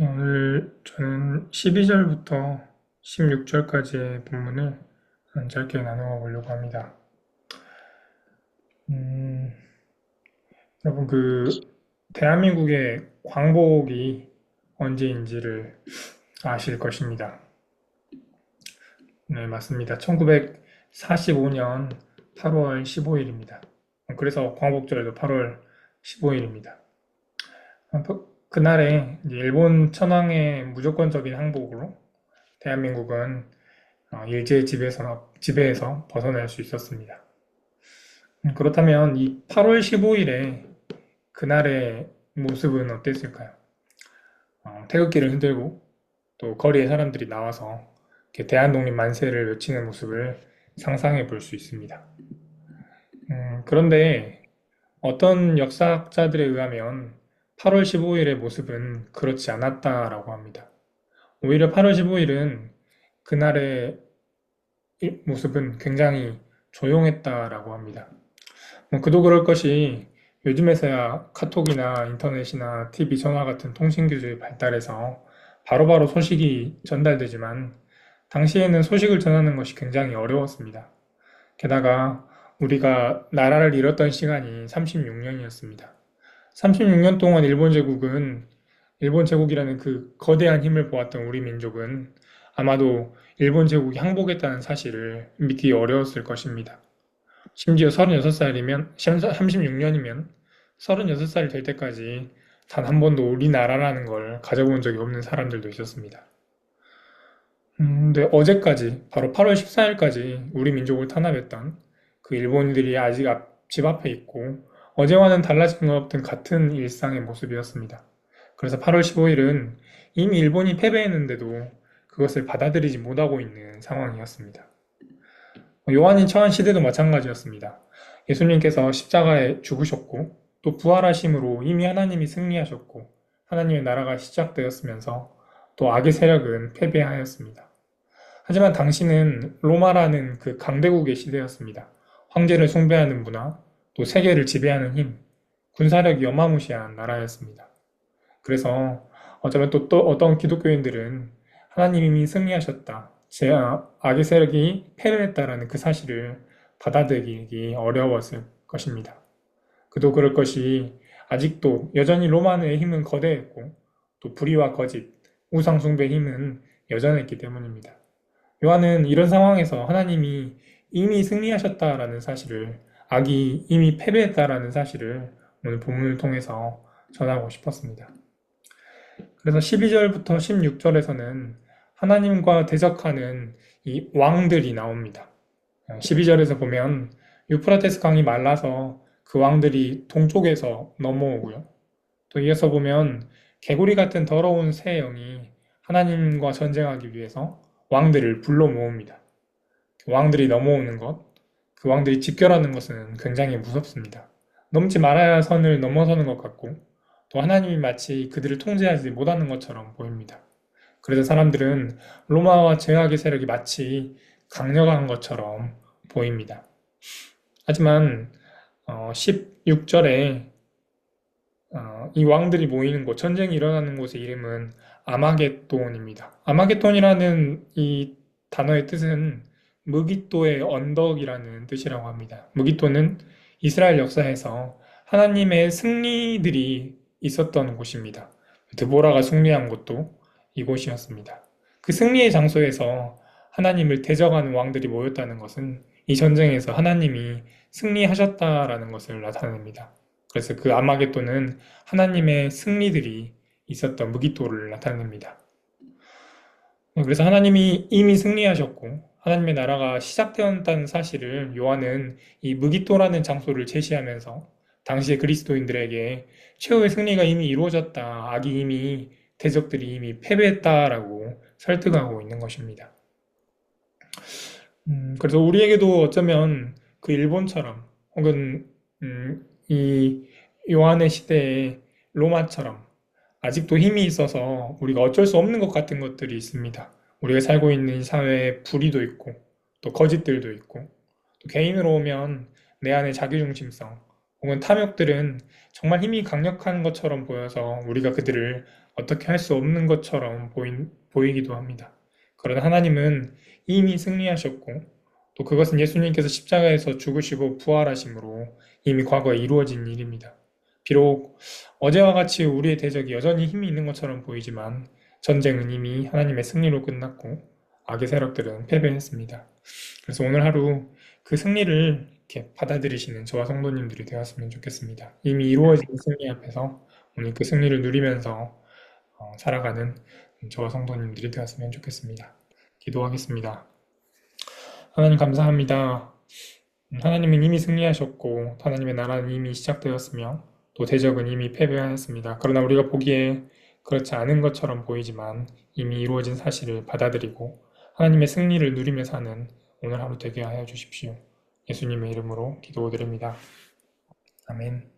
오늘 저는 12절부터 16절까지의 본문을 짧게 나누어 보려고 합니다. 음, 여러분 그 대한민국의 광복이 언제인지를 아실 것입니다. 네, 맞습니다. 1945년 8월 15일입니다. 그래서 광복절도 8월 15일입니다. 그날에 일본 천황의 무조건적인 항복으로 대한민국은 어, 일제 지배에서, 지배에서 벗어날 수 있었습니다. 음, 그렇다면 이 8월 15일에 그날의 모습은 어땠을까요? 어, 태극기를 흔들고 또 거리에 사람들이 나와서 대한독립 만세를 외치는 모습을 상상해 볼 수 있습니다. 음, 그런데 어떤 역사학자들에 의하면 8월 15일의 모습은 그렇지 않았다라고 합니다. 오히려 8월 15일은 그날의 모습은 굉장히 조용했다라고 합니다. 뭐 그도 그럴 것이 요즘에서야 카톡이나 인터넷이나 TV, 전화 같은 통신 기술이 발달해서 바로 바로 소식이 전달되지만 당시에는 소식을 전하는 것이 굉장히 어려웠습니다. 게다가 우리가 나라를 잃었던 시간이 36년이었습니다. 36년 동안 일본 제국은 일본 제국이라는 그 거대한 힘을 보았던 우리 민족은 아마도 일본 제국이 항복했다는 사실을 믿기 어려웠을 것입니다. 심지어 36살이면 36년이면 36살이 될 때까지 단 한 번도 우리나라라는 걸 가져본 적이 없는 사람들도 있었습니다. 음, 근데 어제까지 바로 8월 14일까지 우리 민족을 탄압했던 그 일본인들이 아직 앞, 집 앞에 있고 어제와는 달라진 것 없던 같은 일상의 모습이었습니다. 그래서 8월 15일은 이미 일본이 패배했는데도 그것을 받아들이지 못하고 있는 상황이었습니다. 요한이 처한 시대도 마찬가지였습니다. 예수님께서 십자가에 죽으셨고 또 부활하심으로 이미 하나님이 승리하셨고 하나님의 나라가 시작되었으면서 또 악의 세력은 패배하였습니다. 하지만 당신은 로마라는 그 강대국의 시대였습니다. 황제를 숭배하는 문화, 또 세계를 지배하는 힘, 군사력이 어마무시한 나라였습니다. 그래서 어쩌면 또, 또 어떤 기독교인들은 하나님이 승리하셨다. 제 악의 세력이 패배했다라는 그 사실을 받아들이기 어려웠을 것입니다. 그도 그럴 것이 아직도 여전히 로마의 힘은 거대했고 또 불의와 거짓, 우상숭배 힘은 여전했기 때문입니다. 요한은 이런 상황에서 하나님이 이미 승리하셨다라는 사실을 악이 이미 패배했다라는 사실을 오늘 본문을 통해서 전하고 싶었습니다. 그래서 12절부터 16절에서는 하나님과 대적하는 이 왕들이 나옵니다. 12절에서 보면 유프라테스 강이 말라서 그 왕들이 동쪽에서 넘어오고요. 또 이어서 보면 개구리 같은 더러운 새 영이 하나님과 전쟁하기 위해서 왕들을 불러 모읍니다. 왕들이 넘어오는 것, 그 왕들이 집결하는 것은 굉장히 무섭습니다. 넘지 말아야 선을 넘어서는 것 같고 또 하나님이 마치 그들을 통제하지 못하는 것처럼 보입니다. 그래서 사람들은 로마와 제약의 세력이 마치 강력한 것처럼 보입니다. 하지만 16절에 어, 어, 이 왕들이 모이는 곳, 전쟁이 일어나는 곳의 이름은 아마겟돈입니다. 아마겟돈이라는 이 단어의 뜻은 무기토의 언덕이라는 뜻이라고 합니다. 무기토는 이스라엘 역사에서 하나님의 승리들이 있었던 곳입니다. 드보라가 승리한 곳도 이곳이었습니다. 그 승리의 장소에서 하나님을 대적하는 왕들이 모였다는 것은 이 전쟁에서 하나님이 승리하셨다라는 것을 나타냅니다. 그래서 그 아마겟돈은 하나님의 승리들이 있었던 무기토를 나타냅니다. 그래서 하나님이 이미 승리하셨고 하나님의 나라가 시작되었다는 사실을 요한은 이 무기토라는 장소를 제시하면서 당시의 그리스도인들에게 최후의 승리가 이미 이루어졌다. 악이 이미 대적들이 이미 패배했다라고 설득하고 있는 것입니다. 음, 그래서 우리에게도 어쩌면 그 일본처럼 혹은 음, 이 요한의 시대의 로마처럼 아직도 힘이 있어서 우리가 어쩔 수 없는 것 같은 것들이 있습니다. 우리가 살고 있는 사회에 불의도 있고 또 거짓들도 있고 또 개인으로 오면 내 안의 자기중심성 혹은 탐욕들은 정말 힘이 강력한 것처럼 보여서 우리가 그들을 어떻게 할 수 없는 것처럼 보인, 보이기도 합니다. 그러나 하나님은 이미 승리하셨고 또 그것은 예수님께서 십자가에서 죽으시고 부활하심으로 이미 과거에 이루어진 일입니다. 비록 어제와 같이 우리의 대적이 여전히 힘이 있는 것처럼 보이지만 전쟁은 이미 하나님의 승리로 끝났고 악의 세력들은 패배했습니다. 그래서 오늘 하루 그 승리를 이렇게 받아들이시는 저와 성도님들이 되었으면 좋겠습니다. 이미 이루어진 승리 앞에서 오늘 그 승리를 누리면서 어, 살아가는 저와 성도님들이 되었으면 좋겠습니다. 기도하겠습니다. 하나님 감사합니다. 음, 하나님은 이미 승리하셨고 하나님의 나라는 이미 시작되었으며 또 대적은 이미 패배하였습니다. 그러나 우리가 보기에 그렇지 않은 것처럼 보이지만 이미 이루어진 사실을 받아들이고 하나님의 승리를 누리며 사는 오늘 하루 되게 하여 주십시오. 예수님의 이름으로 기도드립니다. 아멘.